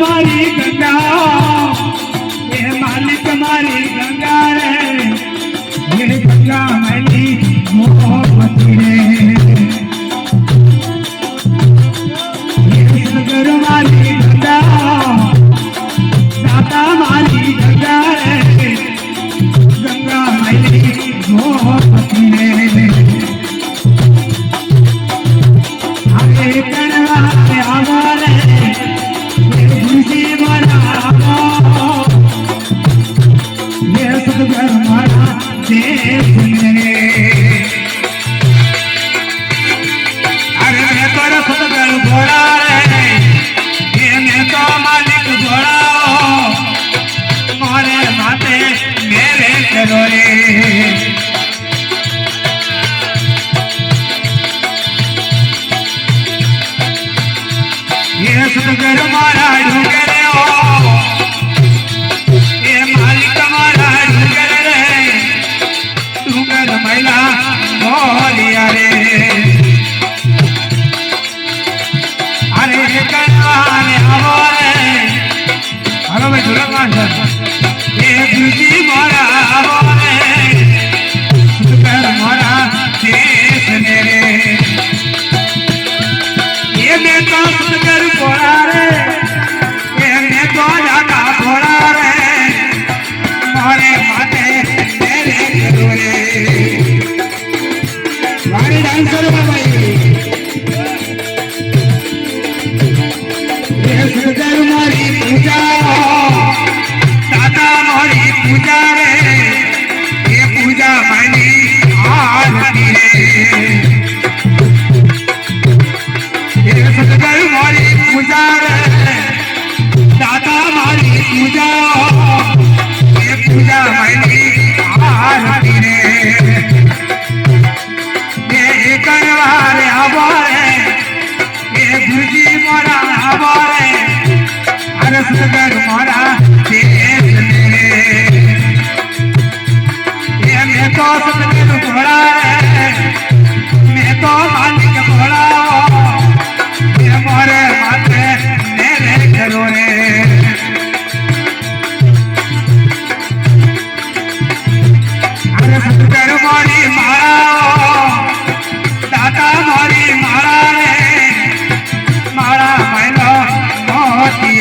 my que વાણી dance કરો બાબા મારી પૂજા. તાતા મારી પૂજા રે. એ પૂજા મારી આરતી રે. એ સદગર પૂજા. மனசு தருமாறா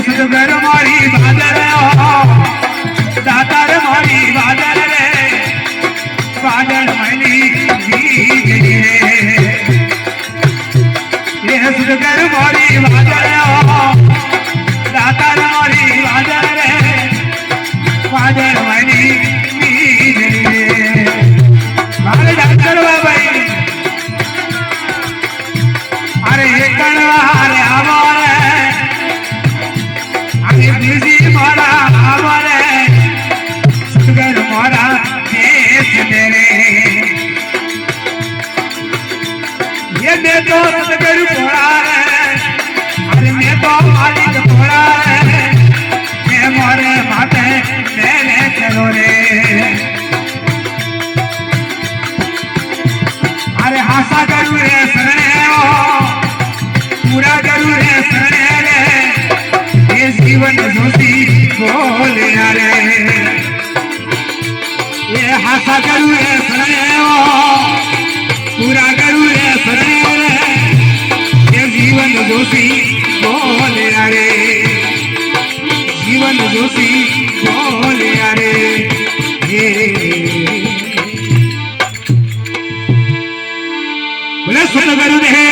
સુગર મારી બાદર દાતાર મારી બાદર રે. બાદર આશા કરું રે શરણે પૂરા કરું રે શરણે રે. એ જીવન જ્યોતિ બોલ્યા રે એ આશા કરું રે શરણે પૂરા કરું રે શરણે રે. એ જીવન જ્યોતિ બોલ્યા રે જીવન જ્યોતિ എന്ന് കരുതുകേ